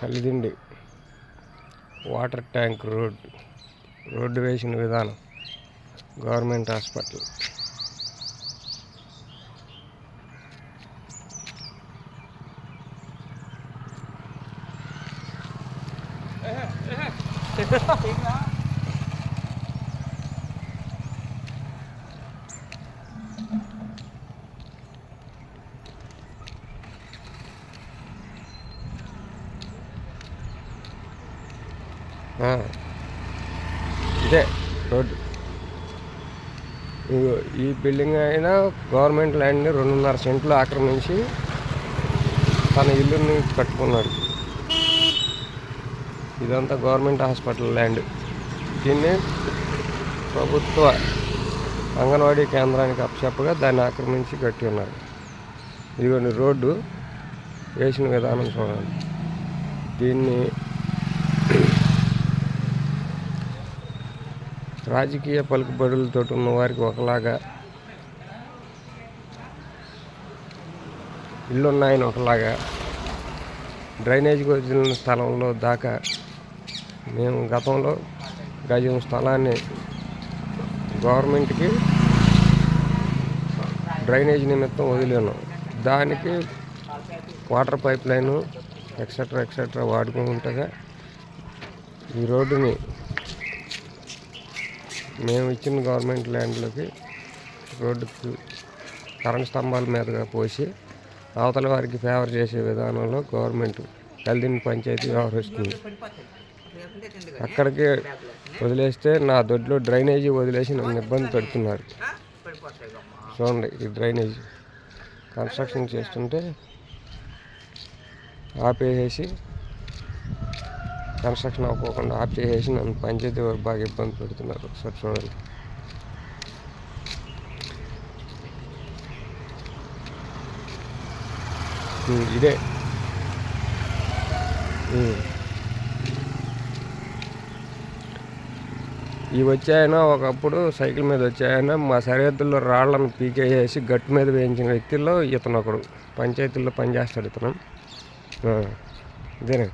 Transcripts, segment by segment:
Kalidindi water tank road road వేసిన విధానం government hospital Yeah. ఇదే రోడ్డు. ఈ బిల్డింగ్ అయినా గవర్నమెంట్ ల్యాండ్ని రెండున్నర సెంట్లు ఆక్రమించి తన ఇల్లుని కట్టుకున్నాడు. ఇదంతా గవర్నమెంట్ హాస్పిటల్ ల్యాండ్. దీన్ని ప్రభుత్వ అంగన్వాడీ కేంద్రానికి అప్పచెప్పగా దాన్ని ఆక్రమించి కట్టి ఉన్నారు. ఇదిగోండి రోడ్డు వేసిన విధానం చూడండి. దీన్ని రాజకీయ పలుకుబడులతో ఉన్న వారికి ఒకలాగా ఇల్లున్నాయని ఒకలాగా డ్రైనేజీకి వదిలిన స్థలంలో దాకా మేము గతంలో గజం స్థలాన్ని గవర్నమెంట్కి డ్రైనేజ్ నిమిత్తం వదిలేను. దానికి water pipe line etcetera etcetera వాడుకుంటుండగా ఈ రోడ్డుని మేము ఇచ్చిన గవర్నమెంట్ ల్యాండ్లోకి రోడ్డు కరెంట్ స్తంభాల మీదుగా పోసి అవతల వారికి ఫేవర్ చేసే విధానంలో గవర్నమెంట్ కలిదిన పంచాయతీ వ్యవహరిస్తుంది అక్కడికి వదిలేస్తే నా దొడ్లో డ్రైనేజీ వదిలేసి నన్ను ఇబ్బంది పెడుతున్నారు. చూడండి ఈ డ్రైనేజ్. కన్స్ట్రక్షన్ చేస్తుంటే ఆపేసేసి కన్స్ట్రక్షన్ అవ్వకుండా ఆఫ్ చేసేసి నన్ను పంచాయతీ వారు బాగా ఇబ్బంది పెడుతున్నారు ఒకసారి చూడండి. ఇదే. ఇవి వచ్చాయన ఒకప్పుడు సైకిల్ మీద వచ్చాయన మా సరిహద్దుల్లో రాళ్ళను పీకేసి గట్టు మీద వేయించిన వ్యక్తుల్లో ఇతను ఒకడు పంచాయతీల్లో పనిచేస్తాడు ఇతను. ఇదేనా?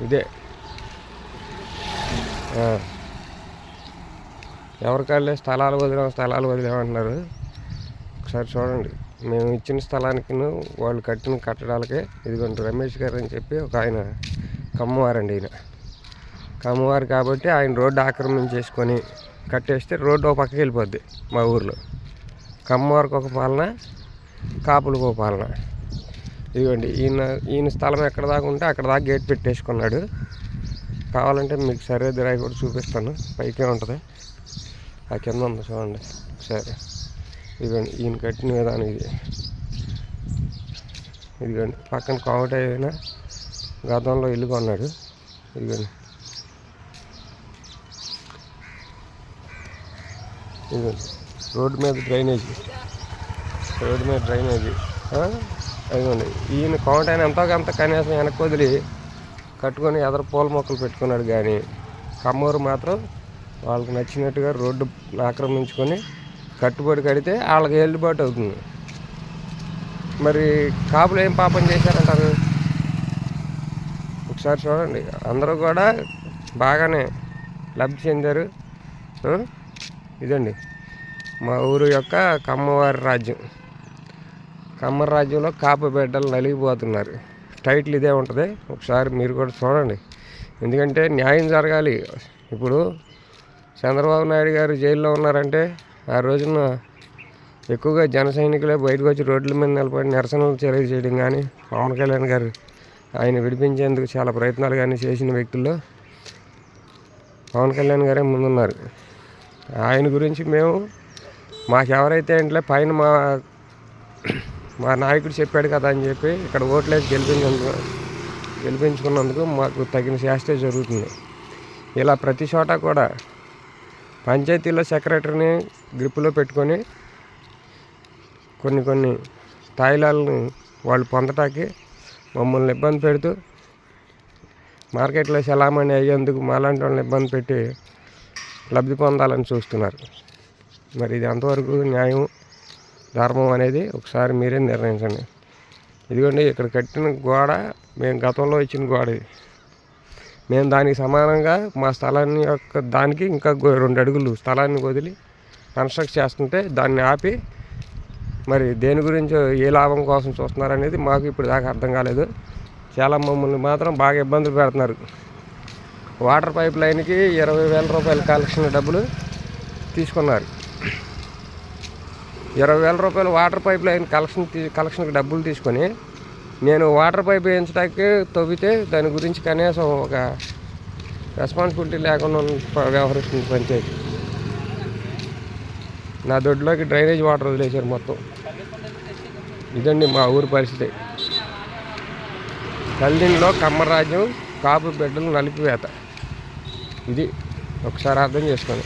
ఇదే. ఆ. ఎవరికాళ్ళే స్థలాలు వదిలేం స్థలాలు వదిలేమంటున్నారు ఒకసారి చూడండి. మేము ఇచ్చిన స్థలానికి వాళ్ళు కట్టిన కట్టడాలకే ఇదిగోండి రమేష్ గారు అని చెప్పి ఒక ఆయన కమ్మవారండి ఈయన. కమ్మవారు కాబట్టి ఆయన రోడ్డు ఆక్రమించేసుకొని కట్టేస్తే రోడ్డు ఒక పక్కకి వెళ్ళిపోద్ది మా ఊర్లో. కమ్మవారికి ఒక పాలన కాపులకు ఒక పాలన. ఇదిగోండి ఈయన ఈయన స్థలం ఎక్కడ దాకా ఉంటే అక్కడ దాకా గేట్ పెట్టేసుకున్నాడు. కావాలంటే మీకు సరే దిరాయి కూడా చూపిస్తాను. పైకే ఉంటుంది. ఆ కింద ఉంది చూడండి. సరే. ఇదిగోండి ఈయన కట్టిన విధానం ఇది. ఇదిగోండి పక్కన కోమట అయినా గతంలో ఇల్లు కొన్నాడు. ఇదిగోండి. ఇదిగోండి. రోడ్డు మీద డ్రైనేజీ. రోడ్డు మీద డ్రైనేజీ. అదిగోండి. ఈయన కౌంటైన ఎంతో కొంత కనీసం వెనక్కి వదిలి కట్టుకొని ఎదర పూల మొక్కలు పెట్టుకున్నాడు కానీ కమ్మూరు మాత్రం వాళ్ళకి నచ్చినట్టుగా రోడ్డు ఆక్రమించుకొని కట్టుబడి కడితే వాళ్ళకి వెల్లుబాటు అవుతుంది. మరి కాపులు ఏం పాపం చేశారంటారు? ఒకసారి చూడండి. అందరూ కూడా బాగానే లబ్ధి చెందారు. ఇదండి. మా ఊరు యొక్క కమ్మవారి రాజ్యం. కమ్మ రాజ్యంలో కాపు బిడ్డలు నలిగిపోతున్నారు. టైటిల్ ఇదే ఉంటుంది. ఒకసారి మీరు కూడా చూడండి. ఎందుకంటే న్యాయం జరగాలి. ఇప్పుడు చంద్రబాబు నాయుడు గారు జైల్లో ఉన్నారంటే ఆ రోజున ఎక్కువగా జన సైనికులే బయటకు వచ్చి రోడ్ల మీద నిలబడి నిరసనలు తెలియజేయడం కానీ పవన్ కళ్యాణ్ గారు ఆయన విడిపించేందుకు చాలా ప్రయత్నాలు కానీ చేసిన వ్యక్తుల్లో పవన్ కళ్యాణ్ గారే ముందున్నారు. ఆయన గురించి మేము మాకు ఎవరైతే ఇంట్లో పైన మా మా నాయకుడు చెప్పాడు కదా అని చెప్పి ఇక్కడ ఓట్లేసి గెలిపించు గెలిపించుకున్నందుకు మాకు తగిన శాస్త్రే జరుగుతుంది. ఇలా ప్రతి చోట కూడా పంచాయతీలో సెక్రటరీని గ్రిప్పులో పెట్టుకొని కొన్ని కొన్ని తాయిలాలను వాళ్ళు పొందటానికి మమ్మల్ని ఇబ్బంది పెడుతూ మార్కెట్లో చలామణి అయ్యేందుకు మాలాంటి వాళ్ళని ఇబ్బంది పెట్టి లబ్ధి పొందాలని చూస్తున్నారు. మరి ఇది ఎంతవరకు న్యాయం? ధర్మం అనేది ఒకసారి మీరే నిర్ణయించండి. ఇదిగోండి ఇక్కడ కట్టిన గోడ మేము గతంలో ఇచ్చిన గోడ ఇది. మేము దానికి సమానంగా మా స్థలాన్ని యొక్క దానికి ఇంకా రెండు అడుగులు స్థలాన్ని వదిలి కన్స్ట్రక్ట్ చేస్తుంటే దాన్ని ఆపి మరి దేని గురించి ఏ లాభం కోసం చూస్తున్నారు అనేది మాకు ఇప్పుడు దాకా అర్థం కాలేదు. చాలా మమ్మల్ని మాత్రం బాగా ఇబ్బందులు పెడుతున్నారు. వాటర్ పైప్ లైన్కి ఇరవై వేల రూపాయల కలెక్షన్ డబ్బులు తీసుకున్నారు. ఇరవై వేల రూపాయలు వాటర్ పైప్ లైన్ కలెక్షన్ కలెక్షన్కి డబ్బులు తీసుకొని నేను వాటర్ పైప్ వేయించడానికి తవ్వితే దాని గురించి కనీసం ఒక రెస్పాన్సిబిలిటీ లేకుండా వ్యవహరిస్తుంది పంచాయతీ. నా దొడ్లోకి డ్రైనేజ్ వాటర్ వదిలేశారు మొత్తం. ఇదండి మా ఊరి పరిస్థితి. కల్దీన్లో కమ్మరాజ్యం కాపు బిడ్డలు నలిపివేత. ఇది ఒకసారి అర్థం చేసుకోండి